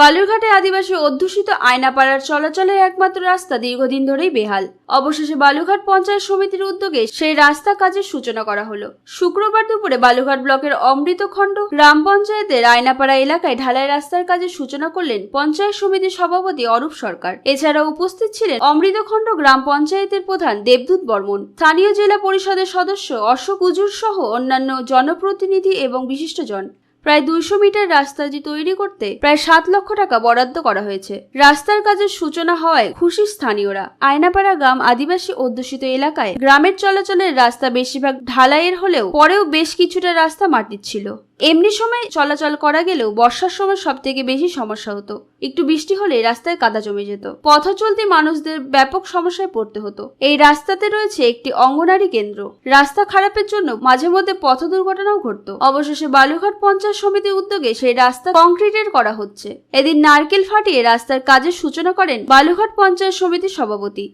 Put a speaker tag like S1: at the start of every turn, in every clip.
S1: বালুরঘাটে আদিবাসী অধ্যুষিত আয়নাপাড়ার চলাচলের একমাত্র রাস্তা দীর্ঘদিন ধরেই বেহাল। অবশেষে বালুঘাট পঞ্চায়েত সমিতির উদ্যোগে সেই রাস্তা কাজের সূচনা করা হলো। শুক্রবার দুপুরে বালুঘাট ব্লকের অমৃতখণ্ড গ্রাম পঞ্চায়েতের আয়নাপাড়া এলাকায় ঢালাই রাস্তার কাজের সূচনা করলেন পঞ্চায়েত সমিতির সভাপতি অরূপ সরকার। এছাড়া উপস্থিত ছিলেন অমৃতখণ্ড গ্রাম পঞ্চায়েতের প্রধান দেবদূত বর্মন। স্থানীয় জেলা পরিষদের সদস্য অশোক উজুর সহ অন্যান্য জনপ্রতিনিধি এবং বিশিষ্টজন। প্রায় দুইশো মিটার রাস্তাটি তৈরি করতে প্রায় সাত লক্ষ টাকা বরাদ্দ করা হয়েছে। রাস্তার কাজের সূচনা হওয়ায় খুশি স্থানীয়রা। আয়নাপাড়া গ্রাম আদিবাসী অধ্যুষিত এলাকায় গ্রামের চলাচলের রাস্তা বেশিরভাগ ঢালাইয়ের হলেও পরেও বেশ কিছুটা রাস্তা মাটির ছিল। এমনি সময় চলাচল করা গেলেও বর্ষার সময় সব থেকে বেশি সমস্যা হতো। একটু বৃষ্টি হলে রাস্তায় কাদা জমে যেত। পথ চলতি মানুষদের ব্যাপক সমস্যায় পড়তে হতো। এই রাস্তাতে রয়েছে একটি অঙ্গনারী কেন্দ্র। রাস্তা খারাপের জন্য মাঝে মধ্যে পথ দুর্ঘটনাও ঘটত। অবশেষে বালুঘাট পঞ্চায়েত সমিতির উদ্যোগে সেই রাস্তা কংক্রিটের করা হচ্ছে। এদিন নারকেল ফাটিয়ে রাস্তার কাজের সূচনা করেন বালুঘাট পঞ্চায়েত সমিতির সভাপতি?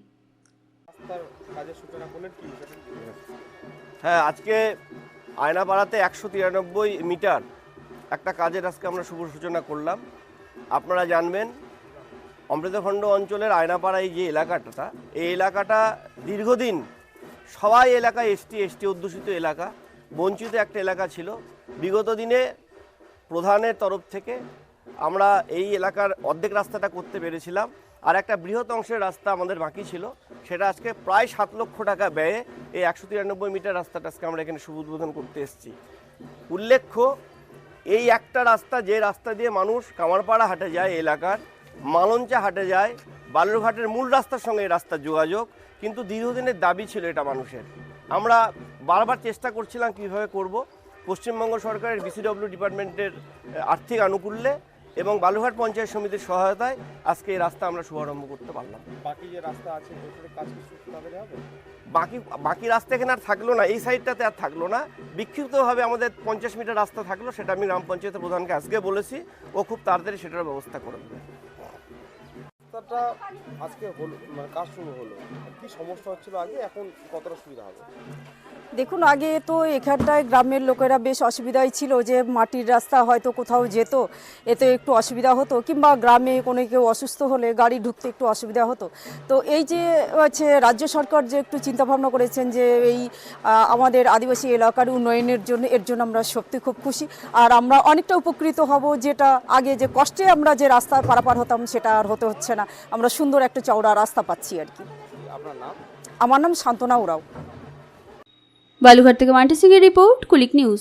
S2: হ্যাঁ আজকে আয়নাপাড়াতে একশো তিরানব্বই মিটার একটা কাজের আজকে আমরা শুভ সূচনা করলাম। আপনারা জানবেন, অমৃতখণ্ড অঞ্চলের আয়নাপাড়া এই যে এলাকাটা, এই এলাকাটা দীর্ঘদিন সবাই এলাকা এসটি এসটি অধ্যুষিত এলাকা, বঞ্চিত একটা এলাকা ছিল। বিগত দিনে প্রধানের তরফ থেকে আমরা এই এলাকার অর্ধেক রাস্তাটা করতে পেরেছিলাম। আর একটা বৃহৎ অংশের রাস্তা আমাদের বাকি ছিল। সেটা আজকে প্রায় সাত লক্ষ টাকা ব্যয়ে এই একশো তিরানব্বই মিটার রাস্তাটা আজকে আমরা এখানে শুভ উদ্বোধন করতে এসেছি। উল্লেখ্য, এই একটা রাস্তা যে রাস্তা দিয়ে মানুষ কামারপাড়া হাটে যায়, এলাকার মালঞ্চা হাটে যায়, বালুরঘাটের মূল রাস্তার সঙ্গে এই রাস্তার যোগাযোগ, কিন্তু দীর্ঘদিনের দাবি ছিল এটা মানুষের। আমরা বারবার চেষ্টা করছিলাম কীভাবে করব। পশ্চিমবঙ্গ সরকারের বিসিডব্লিউ ডিপার্টমেন্টের আর্থিক আনুকূল্যে এবং বালুঘাট পঞ্চায়েত সমিতির সহায়তায় আজকে এই রাস্তা আমরা শুভারম্ভ করতে পারলাম।
S3: বাকি যে রাস্তা আছে
S2: বাকি বাকি রাস্তা এখানে আর থাকল না এই সাইডটাতে আর থাকল না। বিক্ষিপ্তভাবে আমাদের পঞ্চাশ মিটার রাস্তা থাকল সেটা আমি গ্রাম পঞ্চায়েতের প্রধানকে আজকে বলেছি ও খুব তাড়াতাড়ি সেটার ব্যবস্থা করে দেবে।
S3: রাস্তাটা আজকে হলো মানে কাজ শুরু হলো। কি সমস্যা হচ্ছিল আগে? এখন কতটা সুবিধা হবে?
S4: দেখুন, আগে তো এখানটায় গ্রামের লোকেরা বেশ অসুবিধাই ছিল যে মাটির রাস্তা হয়তো কোথাও যেত, এতে একটু অসুবিধা হতো। কিংবা গ্রামে কোনো কেউ অসুস্থ হলে গাড়ি ঢুকতে একটু অসুবিধা হতো। তো এই যে হচ্ছে রাজ্য সরকার যে একটু চিন্তাভাবনা করেছেন যে এই আমাদের আদিবাসী এলাকার উন্নয়নের জন্য, এর জন্য আমরা সত্যি খুব খুশি। আর আমরা অনেকটা উপকৃত হব যেটা আগে যে কষ্টে আমরা যে রাস্তা পারাপার হতাম সেটা আর হতে হচ্ছে না। আমরা সুন্দর একটা চওড়া রাস্তা পাচ্ছি আর কি। আমার নাম শান্তনা উরাও।
S1: বালুঘাট থেকে মান্টি সিং রিপোর্ট কুলিক নিউজ।